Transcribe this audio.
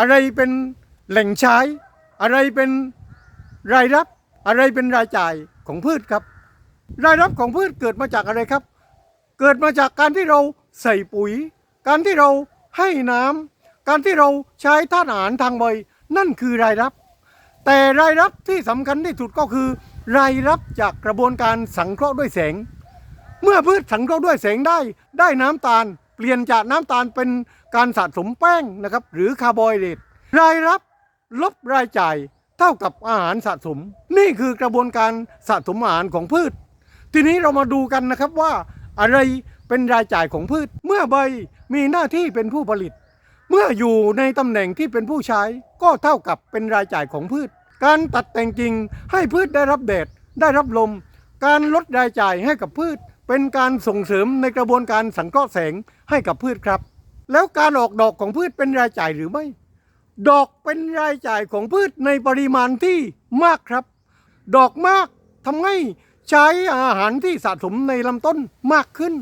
อะไรเป็นแหล่งใช้ อะไรเป็นรายรับ อะไรเป็นรายจ่ายของพืชครับ รายรับของพืชเกิดมาจากอะไรครับ เกิดมาจากการที่เราใส่ปุ๋ย การที่เราให้น้ำการที่เราใช้ธาตุอาหารทางใบนั่นคือรายรับ แต่รายรับที่สำคัญที่สุดก็คือ รายรับจากกระบวนการสังเคราะห์ด้วยแสง เมื่อพืชสังเคราะห์ด้วยแสงได้ได้น้ำตาล เปลี่ยนจากน้ำตาลเป็นการสะสมแป้งนะครับ หรือคาร์โบไฮเดรตรายรับลบรายจ่ายเท่ากับอาหารสะสม นี่คือกระบวนการสะสมอาหารของพืช ทีนี้เรามาดูกันนะครับว่าอะไรเป็นรายจ่ายของพืช เมื่อใบมีหน้าที่เป็นผู้ผลิต เมื่ออยู่ในตำแหน่งที่เป็นผู้ใช้ ก็เท่ากับเป็นรายจ่ายของพืช การตัดแต่งกิ่งให้พืชได้รับแดดได้รับลม การลดรายจ่ายให้กับพืช เป็นการส่งเสริมในกระบวนการสังเคราะห์แสงให้กับพืชครับ แล้วการออกดอกของพืชเป็นรายจ่ายหรือไม่ ดอกเป็นรายจ่ายของพืชในปริมาณที่มากครับ ดอกมากทำให้ใช้อาหารที่สะสมในลำต้นมากขึ้น